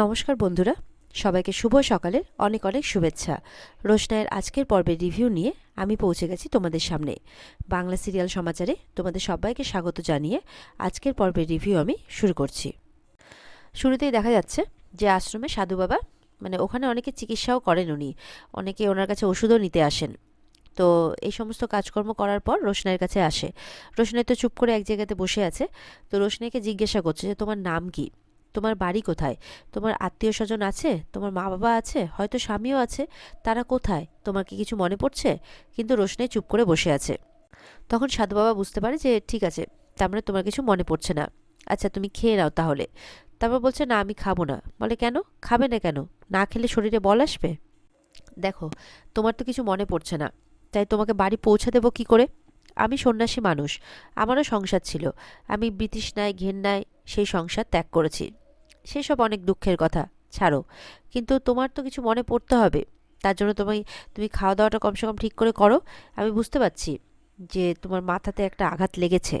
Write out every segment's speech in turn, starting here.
নমস্কার বন্ধুরা, সবাইকে শুভ সকালের অনেক অনেক শুভেচ্ছা। রোশনায়ের আজকের পর্বের রিভিউ নিয়ে আমি পৌঁছে গেছি তোমাদের সামনে। বাংলা সিরিয়াল সমাচারে তোমাদের সবাইকে স্বাগত জানিয়ে আজকের পর্বের রিভিউ আমি শুরু করছি। শুরুতেই দেখা যাচ্ছে যে আশ্রমে সাধু বাবা মানে ওখানে অনেকে চিকিৎসাও করেন উনি, অনেকে ওনার কাছে ওষুধও নিতে আসেন। তো এই সমস্ত কাজকর্ম করার পর রোশনাইয়ের কাছে আসে। রোশনাই তো চুপ করে এক জায়গাতে বসে আছে। তো রোশনাইকে জিজ্ঞাসা করছে যে, তোমার নাম কি? তোমার বাড়ি কোথায়? তোমার আত্মীয় স্বজন আছে? তোমার মা বাবা আছে? হয়তো স্বামীও আছে। তারা কোথায়? তোমার কি কিছু মনে পড়ছে? কিন্তু রোশনাই চুপ করে বসে আছে। তখন সাধু বাবা বুঝতে পারে যে, ঠিক আছে, তার মানে তোমার কিছু মনে পড়ছে না। আচ্ছা তুমি খেয়ে নাও তাহলে। তারপর বলছে, না, আমি খাব না। বলে, কেন? খাবে না কেন? না খেলে শরীরে বল আসবে? দেখো, তোমার তো কিছু মনে পড়ছে না। তাই তোমাকে বাড়ি পৌঁছে দেবো কি করে? আমি সন্ন্যাসী মানুষ। আমারও সংসার ছিল। আমি ব্রিটিশনায় ঘেন্নায় সেই সংসার ত্যাগ করেছি। সেসব অনেক দুঃখের কথা। ছাড়ো, কিন্তু তোমার তো কিছু মনে পড়তে হবে। তার জন্য তোমায় তুমি খাওয়া দাওয়াটা কমসে কম ঠিক করে করো। আমি বুঝতে পারছি যে তোমার মাথাতে একটা আঘাত লেগেছে,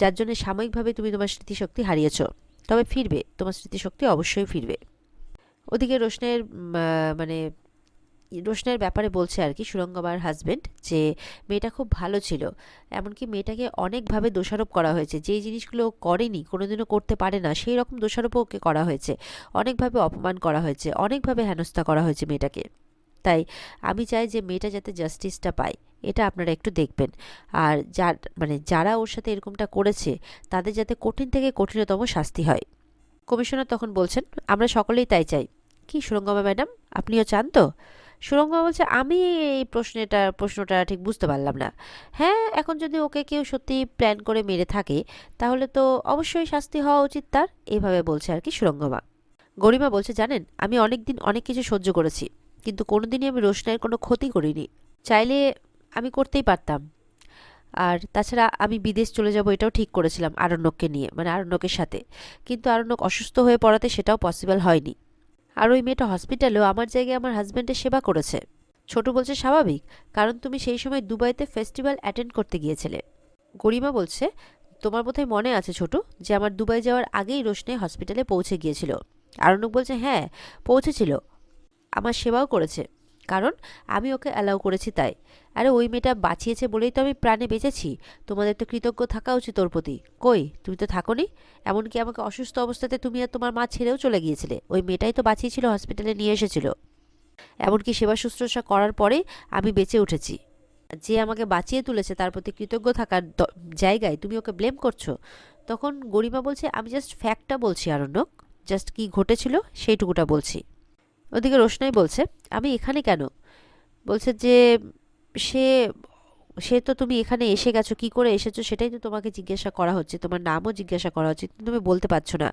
যার জন্য সাময়িকভাবে তুমি তোমার স্মৃতিশক্তি হারিয়েছ। তবে ফিরবে, তোমার স্মৃতিশক্তি অবশ্যই ফিরবে। ওদিকে রোশনের মানে রোশনের ব্যাপারে বলছে আর কি সুরঙ্গবার হাজবেন্ড যে মেয়েটা খুব ভালো ছিল। এমনকি মেয়েটাকে অনেকভাবে দোষারোপ করা হয়েছে। যেই জিনিসগুলো করেনি, কোনোদিনও করতে পারে না, সেই রকম দোষারোপও ওকে করা হয়েছে। অনেকভাবে অপমান করা হয়েছে, অনেকভাবে হেনস্থা করা হয়েছে মেয়েটাকে। তাই আমি চাই যে মেয়েটা যাতে জাস্টিসটা পায়, এটা আপনারা একটু দেখবেন। আর যার মানে যারা ওর সাথে এরকমটা করেছে, তাদের যাতে কঠিন থেকে কঠিনতম শাস্তি হয়। কমিশনার তখন বলছেন, আমরা সকলেই তাই চাই। কি সুরঙ্গমা ম্যাডাম, আপনিও চান তো? সুরঙ্গমা বলছে, আমি এই প্রশ্নটা প্রশ্নটা ঠিক বুঝতে পারলাম না। হ্যাঁ এখন যদি ওকে কেউ সত্যি প্ল্যান করে মেরে থাকে, তাহলে তো অবশ্যই শাস্তি হওয়া উচিত তার এইভাবে বলছে আর কি সুরঙ্গমা। গরিমা বলছে, জানেন, আমি অনেক দিন অনেক কিছু সহ্য করেছি, কিন্তু কোনোদিনই আমি রোশনাইয়ের কোনো ক্ষতি করিনি। চাইলে আমি করতেই পারতাম। আর তাছাড়া আমি বিদেশ চলে যাব, এটাও ঠিক করেছিলাম আরণ্যককে নিয়ে মানে আরণ্যকের সাথে। কিন্তু আরণ্যক অসুস্থ হয়ে পড়াতে সেটাও পসিবল হয়নি। আর ওই মেয়েটা হসপিটালেও আমার জায়গায় আমার হাজব্যান্ডের সেবা করেছে। ছোট বলছে, স্বাভাবিক, কারণ তুমি সেই সময় দুবাইতে ফেস্টিভ্যাল অ্যাটেন্ড করতে গিয়েছিলে। গরিমা বলছে, তোমার বোধহয় মনে আছে ছোট, যে আমার দুবাই যাওয়ার আগেই রোশনে হসপিটালে পৌঁছে গিয়েছিল। আরণ্যক বলছে হ্যাঁ পৌঁছেছিল। আমার সেবাও করেছে। কারণ আমি ওকে অ্যালাউ করেছি তাই। আরে ওই মেয়েটা বাঁচিয়েছে বলেই তো আমি প্রাণে বেঁচেছি। তোমাদের তো কৃতজ্ঞ থাকা উচিত ওর প্রতি। কই, তুমি তো থাকো নি এমনকি আমাকে অসুস্থ অবস্থাতে তুমি আর তোমার মা ছেড়েও চলে গিয়েছিলে। ওই মেয়েটাই তো বাঁচিয়েছিল হসপিটালে নিয়ে এসেছিল। এমনকি সেবা শুশ্রূষা করার পরে আমি বেঁচে উঠেছি। যে আমাকে বাঁচিয়ে তুলেছে তার প্রতি কৃতজ্ঞ থাকার জায়গায় তুমি ওকে ব্লেম করছ? তখন গরিমা বলছে, আমি জাস্ট ফ্যাক্টটা বলছি, আরণ্যক। জাস্ট কি ঘটেছিল সেইটুকুটা বলছি। ওদিকে রোশনাই বলছে, আমি এখানে কেন? বলছে যে, সে সে তো তুমি এখানে এসে গেছো, কি করে এসেছ সেটাই তো তোমাকে জিজ্ঞাসা করা হচ্ছে, তোমার নামও জিজ্ঞাসা করা হচ্ছে কিন্তু তুমি বলতে পারছ না।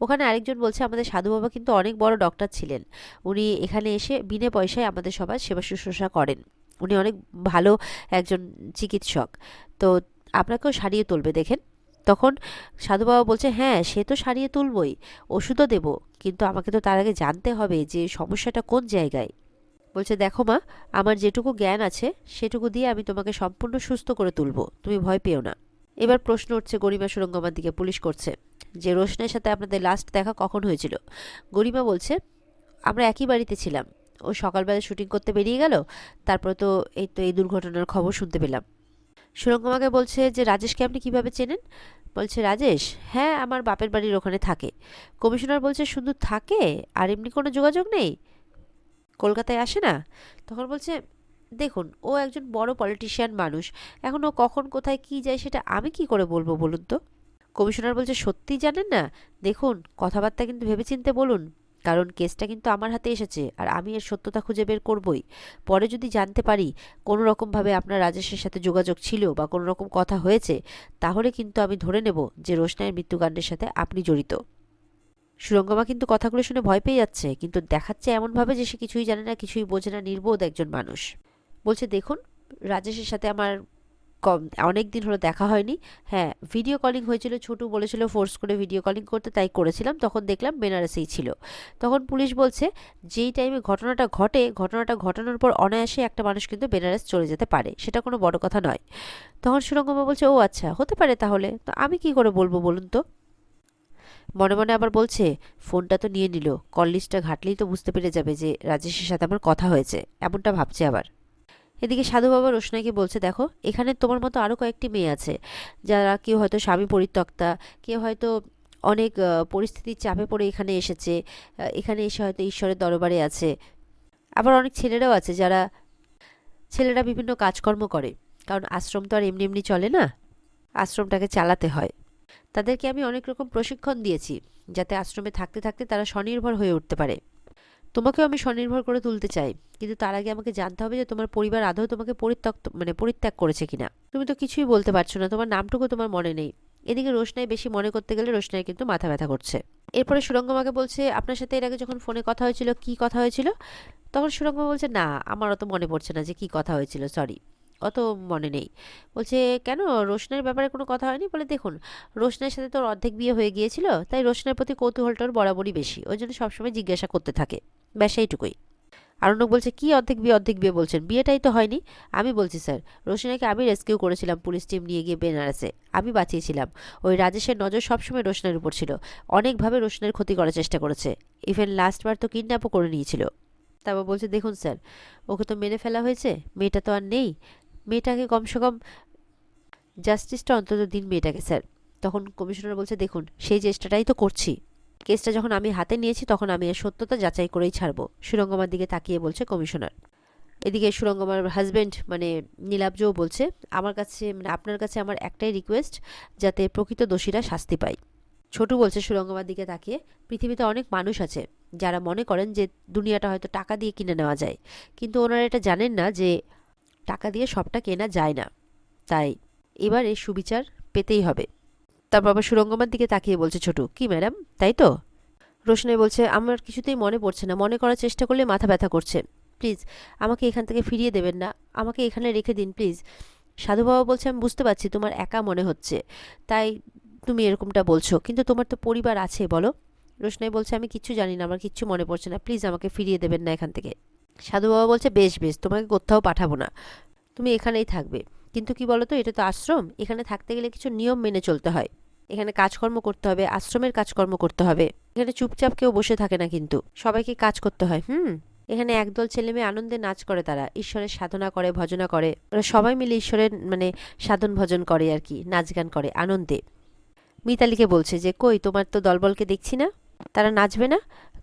ওখানে আরেকজন বলছে, আমাদের সাধু বাবা কিন্তু অনেক বড় ডক্টর ছিলেন। উনি এখানে এসে বিনা পয়সায় আমাদের সবার সেবা শুশ্রূষা করেন। উনি অনেক ভালো একজন চিকিৎসক। তো আপনাকেও সারিয়ে তুলবে, দেখেন। তখন সাধু বাবা বলছে হ্যাঁ সে তো সারিয়ে তুলবই, ওষুধও দেব, কিন্তু আমাকে তো তার আগে জানতে হবে যে সমস্যাটা কোন জায়গায়। বলছে, দেখো মা, আমার যেটুকু জ্ঞান আছে, সেটুকু দিয়ে আমি তোমাকে সম্পূর্ণ সুস্থ করে তুলবো, তুমি ভয় পেও না। এবার প্রশ্ন উঠছে গরিমা সুরঙ্গমার দিকে, পুলিশ করছে যে, রোশনের সাথে আপনাদের লাস্ট দেখা কখন হয়েছিল? গরিমা বলছে, আমরা একই বাড়িতে ছিলাম, ও সকালবেলা শুটিং করতে বেরিয়ে গেল, তারপর তো এই তো এই দুর্ঘটনার খবর শুনতে পেলাম। সুরঙ্গমাকে বলছে যে, রাজেশকে আপনি কীভাবে চেনেন? বলছে, রাজেশ হ্যাঁ আমার বাপের বাড়ির ওখানে থাকে। কমিশনার বলছে, শুধু থাকে? আর এমনি কোনো যোগাযোগ নেই? কলকাতায় আসে না? তখন বলছে, দেখুন, ও একজন বড় পলিটিশিয়ান মানুষ। এখন ও কখন, কোথায়, কি যায়, সেটা আমি কি করে বলব বলুন তো? কমিশনার বলছে সত্যি জানেন না? দেখুন, কথাবার্তা কিন্তু ভেবেচিন্তে বলুন। কারণ কেসটা কিন্তু আমার হাতে এসেছে আর আমি এর সত্যতা খুঁজে বের করবই। পরে যদি জানতে পারি কোনো রকমভাবে আপনার রাজেশের সাথে যোগাযোগ ছিল বা কোনো রকম কথা হয়েছে, তাহলে কিন্তু আমি ধরে নেব যে রোশনাইয়ের মৃত্যুকাণ্ডের সাথে আপনি জড়িত। সুরঙ্গমা কিন্তু কথাগুলো শুনে ভয় পেয়ে যাচ্ছে, কিন্তু দেখাচ্ছে এমনভাবে যে সে কিছুই জানে না, কিছুই বোঝে না নির্বোধ একজন মানুষ। বলছে, দেখুন, রাজেশের সাথে আমার কম, অনেক দিন হলো দেখা হয়নি। হ্যাঁ ভিডিও কলিং হয়েছিল, ছোটু বলেছিল ফোর্স করে ভিডিও কলিং করতে, তাই করেছিলাম। তখন দেখলাম বেনারসেই ছিল। তখন পুলিশ বলছে, যেই টাইমে ঘটনাটা ঘটে, ঘটনাটা ঘটানোর পর অনায়াসে একটা মানুষ কিন্তু বেনারস চলে যেতে পারে। সেটা কোনো বড় কথা নয়। তখন সুরঙ্গমা বলছে, ও আচ্ছা হতে পারে তাহলে। তো আমি কি করে বলব বলুন তো? মনে মনে আবার বলছে, ফোনটা তো নিয়ে নিল। কল লিস্টটা ঘাটলেই তো বুঝতে পেরে যাবে যে রাজেশের সাথে আমার কথা হয়েছে। এমনটা ভাবছে আবার। এদিকে সাধু বাবা রোশনাইকে বলছে, দেখো, এখানে তোমার মতো আরও কয়েকটি মেয়ে আছে, যারা কেউ হয়তো স্বামী পরিত্যক্তা, কেউ হয়তো অনেক পরিস্থিতির চাপে পড়ে এখানে এসেছে এখানে এসে হয়তো ঈশ্বরের দরবারে আছে। আবার অনেক ছেলেরাও আছে যারা, ছেলেরা বিভিন্ন কাজকর্ম করে, কারণ আশ্রম তো আর এমনি এমনি চলে না, আশ্রমটাকে চালাতে হয়। তাদেরকে আমি অনেক রকম প্রশিক্ষণ দিয়েছি, যাতে আশ্রমে থাকতে থাকতে তারা স্বনির্ভর হয়ে উঠতে পারে। তোমাকেও আমি স্বনির্ভর করে তুলতে চাই। কিন্তু তার আগে আমাকে জানতে হবে যে তোমার পরিবার আদৌ তোমাকে পরিত্যক্ত মানে পরিত্যাগ করেছে কিনা। তুমি তো কিছুই বলতে পারছ না, তোমার নামটুকু তোমার মনে নেই। এদিকে রোশনাই বেশি মনে করতে গেলে রোশনাই কিন্তু মাথা ব্যথা করছে। এরপরে সুরঙ্গমাকে বলছে, আপনার সাথে এর আগে যখন ফোনে কথা হয়েছিল, কি কথা হয়েছিল? তখন সুরঙ্গমা বলছে, না আমার অত মনে পড়ছে না যে কি কথা হয়েছিল সরি অত মনে নেই। বলছে, কেন? রোশনের ব্যাপারে কোনো কথা হয়নি? বলে, দেখুন রোশনের সাথে তোর অর্ধেক বিয়ে হয়ে গিয়েছিল, তাই রোশনের প্রতি কৌতূহলটা ওর বরাবরই বেশি। ওই জন্য সবসময় জিজ্ঞাসা করতে থাকে। ব্যাস এইটুকুই। আরণ্যক বলছে, কি অর্ধেক বিয়ে অর্ধেক বিয়ে? বলছেন, বিয়েটাই তো হয়নি। আমি বলছি, স্যার রোশনাকে আমি রেস্কিউ করেছিলাম, পুলিশ টিম নিয়ে গিয়ে বেনারসে। আমি বাঁচিয়েছিলাম। ওই রাজেশের নজর সবসময় রোশনের উপর ছিল। অনেকভাবে রোশনের ক্ষতি করার চেষ্টা করেছে। ইভেন লাস্টবার তো কিডন্যাপও করে নিয়েছিল। তারপর বলছে, দেখুন, স্যার, ওকে তো মেরে ফেলা হয়েছে, মেয়েটা তো আর নেই। মেয়েটাকে কমসে কম জাস্টিসটা অন্তত দিন মেয়েটাকে, স্যার। তখন কমিশনার বলছে, দেখুন, সেই চেষ্টাটাই তো করছি। কেসটা যখন আমি হাতে নিয়েছি, তখন আমি এর সত্যতা যাচাই করেই ছাড়বো। সুরঙ্গমার দিকে তাকিয়ে বলছে কমিশনার। এদিকে সুরঙ্গমার হাজব্যান্ড মানে নীলাব্জও বলছে, আমার কাছে মানে আপনার কাছে আমার একটাই রিকোয়েস্ট যাতে প্রকৃত দোষীরা শাস্তি পায়। ছোটু বলছে সুরঙ্গমার দিকে তাকিয়ে, পৃথিবীতে অনেক মানুষ আছে, যারা মনে করেন যে দুনিয়াটা হয়তো টাকা দিয়ে কিনে নেওয়া যায়। কিন্তু ওনারা এটা জানেন না যে টাকা দিয়ে সবটা কেনা যায় না। তাই এবারে সুবিচার পেতেই হবে। তারপর আবার সুরঙ্গমার দিকে তাকিয়ে বলছে, ছোটু, কি ম্যাডাম? তাই তো? রোশনাই বলছে, আমার কিছুতেই মনে পড়ছে না। মনে করার চেষ্টা করলে মাথা ব্যথা করছে। প্লিজ, আমাকে এখান থেকে ফিরিয়ে দেবেন না। আমাকে এখানে রেখে দিন, প্লিজ। সাধু বাবা বলছে, আমি বুঝতে পারছি তোমার একা মনে হচ্ছে। তাই তুমি এরকমটা বলছো, কিন্তু তোমার তো পরিবার আছে, বলো। রোশনাই বলছে, আমি কিচ্ছু জানি না, আমার কিচ্ছু মনে পড়ছে না। প্লিজ, আমাকে ফিরিয়ে দেবেন না এখান থেকে। সাধু বাবা বলছে, বেশ বেশ, তোমাকে কোথাও পাঠাবো না। তুমি এখানেই থাকবে। কিন্তু কি বলো তো এটা তো আশ্রম। এখানে থাকতে গেলে কিছু নিয়ম মেনে চলতে হয়। এখানে কাজকর্ম করতে হবে, আশ্রমের কাজকর্ম করতে হবে। এখানে চুপচাপ কেউ বসে থাকে না কিন্তু। সবাইকে কাজ করতে হয়, হুম? এখানে একদল ছেলে মেয়ে আনন্দে নাচ করে তারা, ঈশ্বরের সাধনা করে, ভজনা করে। ওরা সবাই মিলে ঈশ্বরের মানে সাধন ভজন করে আর কি, নাচ গান করে, আনন্দে। মিতালিকে বলছে যে, কই, তোমার তো দলবলকে দেখছি না? তারা নাচবে না?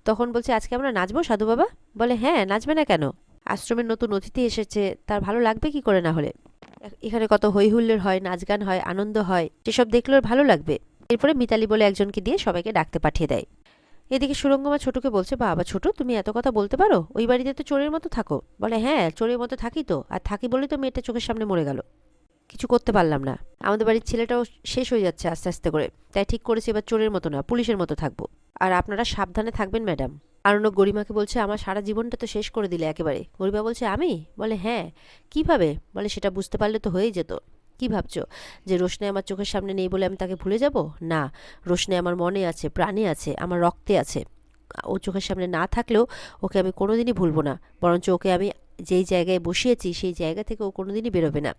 তখন বলছে, আজকে আমরা নাচবো, সাধু বাবা? বলে হ্যাঁ নাচবে না কেন? আশ্রমের নতুন অতিথি এসেছে, তার ভালো লাগবে কি করে না হলে? এখানে কত হই হুল্লোড় হয় নাচ গান হয়, আনন্দ হয়, সেসব দেখলে ভালো লাগবে। এরপরে মিতালি বলে একজনকে দিয়ে সবাইকে ডাকতে পাঠিয়ে দেয়। এদিকে সুরঙ্গমা ছোটকে বলছে, বাবা ছোট, তুমি এত কথা বলতে পারো? ওই বাড়িতে তো চোরের মতো থাকো। বলে হ্যাঁ চোরের মতো থাকি তো, আর থাকি বলেই তো মেয়েটা চোখের সামনে মরে গেল। কিছু করতে পারলাম না। আমাদের বাড়ির ছেলেটাও শেষ হয়ে যাচ্ছে আস্তে আস্তে করে। তাই ঠিক করেছি, এবার চোরের মতো না, পুলিশের মতো থাকব। আর আপনারা সাবধানে থাকবেন, ম্যাডাম। আরণ্যক গরিমাকে বলছে, আমার সারা জীবনটা তো শেষ করে দিলে একেবারে। গরিমা বলছে, আমি? বলে হ্যাঁ। কীভাবে? বলে, সেটা বুঝতে পারলে তো হয়েই যেত। কি ভাবছ? যে রোশনে আমার চোখের সামনে নেই বলে আমি তাকে ভুলে যাব? না রোশনে আমার মনে আছে, প্রাণে আছে, আমার রক্তে আছে। ও চোখের সামনে না থাকলেও ওকে আমি কোনোদিনই ভুলবো না। বরঞ্চ ওকে আমি যেই জায়গায় বসিয়েছি, সেই জায়গা থেকে ও কোনোদিনই বেরোবে না।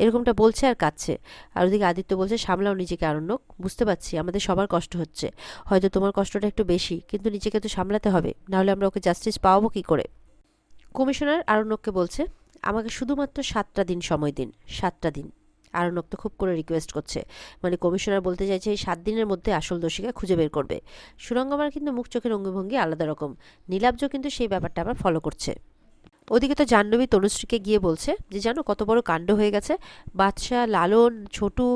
এরকমটা বলছে আর কাঁদছে। আর ওদিকে আদিত্য বলছে, সামলাও নিজেকে, আরণ্যক। বুঝতে পারছি, আমাদের সবার কষ্ট হচ্ছে। হয়তো তোমার কষ্টটা একটু বেশি, কিন্তু নিজেকে তো সামলাতে হবে। নাহলে আমরা ওকে জাস্টিস পাওয়াবো কী করে? কমিশনার আরণ্যককে বলছে, আমাকে শুধুমাত্র সাতটা দিন সময় দিন, সাতটা দিন। আরণ্যক তো খুব করে রিকোয়েস্ট করছে। মানে কমিশনার বলতে চাইছে, এই সাত দিনের মধ্যে আসল দোষীকে খুঁজে বের করবে। সুরঙ্গমার কিন্তু মুখ চোখের অঙ্গভঙ্গি আলাদা রকম। নীলাব্জ কিন্তু সেই ব্যাপারটা আবার ফলো করছে। ওদিকে তো জাহ্নবী তনুশ্রীকে গিয়ে বলছে যে, জানো কত বড় কাণ্ড হয়ে গেছে। বাদশাহ লালন, ছোটু,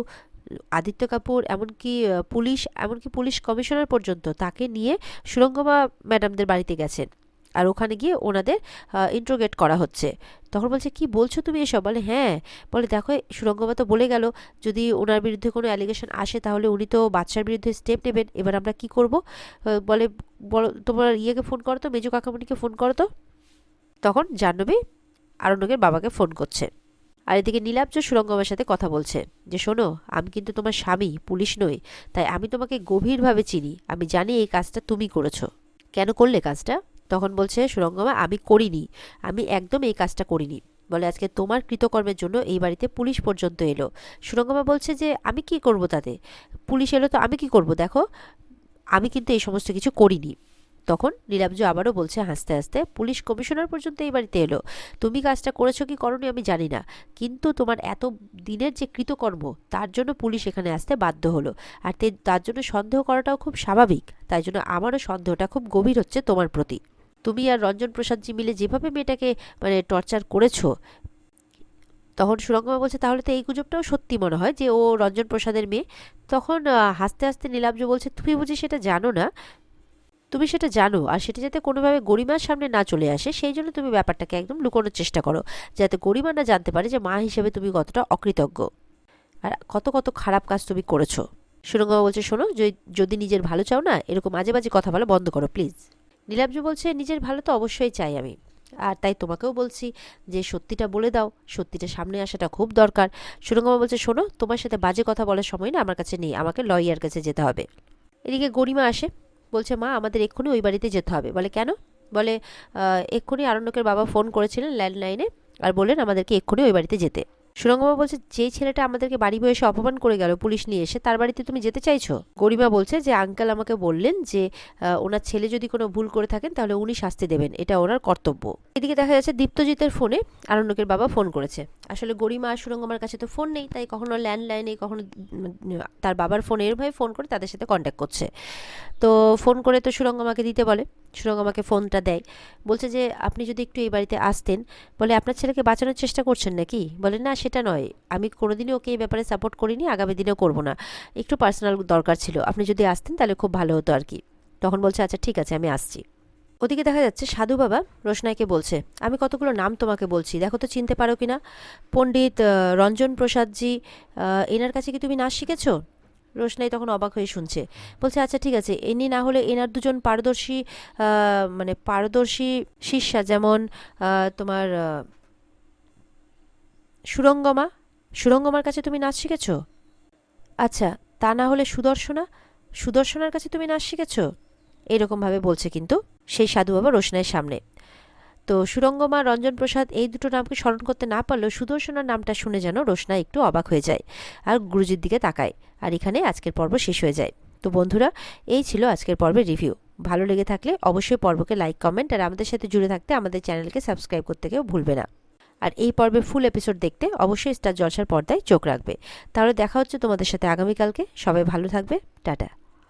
আদিত্য কাপুর, এমনকি পুলিশ এমনকি পুলিশ কমিশনার পর্যন্ত তাকে নিয়ে সুরঙ্গমা ম্যাডামদের বাড়িতে গেছেন। আর ওখানে গিয়ে ওনাদের ইন্ট্রোগেট করা হচ্ছে। তখন বলছে, কি বলছো তুমি এসব? বলে হ্যাঁ। বলে, দেখো সুরঙ্গমা তো বলে গেল, যদি ওনার বিরুদ্ধে কোনো অ্যালিগেশন আসে তাহলে উনি তো বাচ্চার বিরুদ্ধে স্টেপ নেবেন। এবার আমরা কি করব? বলে, বলো, তোমার ইয়েকে ফোন করো তো, মেজো কাকামণিকে ফোন করো তো। তখন জাহ্নবী আরণ্যকের বাবাকে ফোন করছে। আর এদিকে নীলাব্জ সুরঙ্গমের সাথে কথা বলছে যে, শোনো, আমি কিন্তু তোমার স্বামী, পুলিশ নই, তাই আমি তোমাকে গভীরভাবে চিনি। আমি জানি এই কাজটা তুমি করেছ। কেন করলে কাজটা? তখন বলছে সুরঙ্গমা, আমি করিনি, আমি একদম এই কাজটা করিনি। বলে, আজকে তোমার কৃতকর্মের জন্য এই বাড়িতে পুলিশ পর্যন্ত এলো। সুরঙ্গমা বলছে যে, আমি কি করব তাতে? পুলিশ এলো তো আমি কি করব? দেখো, আমি কিন্তু এই সমস্ত কিছু করিনি। তখন নীলাব্জ আবারও বলছে হাসতে হাসতে, পুলিশ কমিশনার পর্যন্ত এই বাড়িতে এলো। তুমি কাজটা করেছ কি করনি আমি জানি না। কিন্তু তোমার এত দিনের যে কৃতকর্ম, তার জন্য পুলিশ এখানে আসতে বাধ্য হলো। আর তার জন্য সন্দেহ করাটাও খুব স্বাভাবিক। তাই জন্য আমারও সন্দেহটা খুব গভীর হচ্ছে তোমার প্রতি। তুমি আর রঞ্জন প্রসাদজি মিলে যেভাবে মেয়েটাকে মানে টর্চার করেছ, তখন সুরঙ্গমা বলছে, তাহলে তো এই গুজবটাও সত্যি মনে হয় যে ও রঞ্জন প্রসাদের মেয়ে। তখন হাসতে হাসতে নীলাব্জ বলছে, তুমি বুঝি সেটা জানো না? তুমি সেটা জানো আর সেটা যাতে কোনোভাবে গরিমার সামনে না চলে আসে, সেই জন্য তুমি ব্যাপারটাকে একদম লুকোনোর চেষ্টা করো, যাতে গরিমা না জানতে পারে যে মা হিসেবে তুমি কতটা অকৃতজ্ঞ। আর কত কত খারাপ কাজ তুমি করেছ। সুরঙ্গমা বলছে, শোনো যদি- নিজের ভালো চাও না, এরকম আজে বাজে কথা বলা বন্ধ করো, প্লিজ। নীলাব্জ বলছে, নিজের ভালো তো অবশ্যই চাই আমি। আর তাই তোমাকেও বলছি যে সত্যিটা বলে দাও, সত্যিটা সামনে আসাটা খুব দরকার। সুরঙ্গমা বলছে, শোনো, তোমার সাথে বাজে কথা বলার সময় না আমার কাছে নেই, আমাকে লয়ার কাছে যেতে হবে। এদিকে গরিমা আসে বলছে মা আমাদের এক্ষুনি ওই বাড়িতে যেতে হবে। বলে কেন? বলে "আহ, এক্ষুনি আরণ্যকের বাবা ফোন করেছিলেন ল্যান্ডলাইনে আর বললেন আমাদেরকে এক্ষুনি ওই বাড়িতে যেতে। সুরঙ্গমা বলছে যেই ছেলেটা আমাদেরকে বাড়ি বয়ে এসে অপমান করে গেল, পুলিশ নিয়ে এসে, তার বাড়িতে তুমি যেতে চাইছো? গরিমা বলছে যে, আঙ্কেল আমাকে বললেন যে ওনার ছেলে যদি কোনো ভুল করে থাকেন, তাহলে উনি শাস্তি দেবেন, এটা ওনার কর্তব্য। এদিকে দেখা যাচ্ছে দীপ্তজিতের ফোনে আরণ্যকের বাবা ফোন করেছে। আসলে গরিমা আর সুরঙ্গমার কাছে তো ফোন নেই, তাই কখনো ল্যান্ডলাইনে, কখনো তার বাবার ফোনে এরভাবে ফোন করে তাদের সাথে কন্ট্যাক্ট করছে। তো ফোন করে তো সুরঙ্গমাকে দিতে বলে। সুরঙ্গমাকে ফোনটা দেয়। বলছে যে, আপনি যদি একটু এই বাড়িতে আসতেন। বলে, আপনার ছেলেকে বাঁচানোর চেষ্টা করছেন নাকি? বলে, না, সেটা নয়। আমি কোনোদিনই ওকে এই ব্যাপারে সাপোর্ট করিনি, আগামী দিনেও করব না। একটু পার্সোনাল দরকার ছিল। আপনি যদি আসতেন তাহলে খুব ভালো হতো আর কি তখন বলছে আচ্ছা ঠিক আছে, আমি আসছি। ওদিকে দেখা যাচ্ছে সাধু বাবা রোশনাইকে বলছে, আমি কতগুলো নাম তোমাকে বলছি, দেখো তো চিনতে পারো কি না পণ্ডিত রঞ্জন প্রসাদজি এনার কাছে কি তুমি নাচ শিখেছো? রোশনাই তখন অবাক হয়ে শুনছে। বলছে আচ্ছা ঠিক আছে এনি না হলে এনার দুজন পারদর্শী মানে পারদর্শী শিষ্যা যেমন তোমার সুরঙ্গমা, সুরঙ্গমার কাছে তুমি নাচ শিখেছো? আচ্ছা তা না হলে সুদর্শনা, সুদর্শনার কাছে তুমি নাচ শিখেছ? এরকমভাবে বলছে কিন্তু সেই সাধু বাবা রোশনাইয়ের সামনে। তো সুরঙ্গমা রঞ্জন প্রসাদ এই দুটো নামকে স্মরণ করতে না পারলেও সুদর্শনার নামটা শুনে যেন রোশনা একটু অবাক হয়ে যায় আর গুরুজির দিকে তাকায়। আর এখানে আজকের পর্ব শেষ হয়ে যায়। তো বন্ধুরা, এই ছিল আজকের পর্বের রিভিউ ভালো লেগে থাকলে অবশ্যই পর্বকে লাইক কমেন্ট আর আমাদের সাথে জুড়ে থাকতে আমাদের চ্যানেলকে সাবস্ক্রাইব করতে কেউ ভুলবে না। আর এই পর্বের ফুল এপিসোড দেখতে অবশ্যই স্টার জলসার পর্দায় চোখ রাখবে। তাহলে দেখা হচ্ছে তোমাদের সাথে আগামীকালকে। সবাই ভালো থাকবে। টাটা।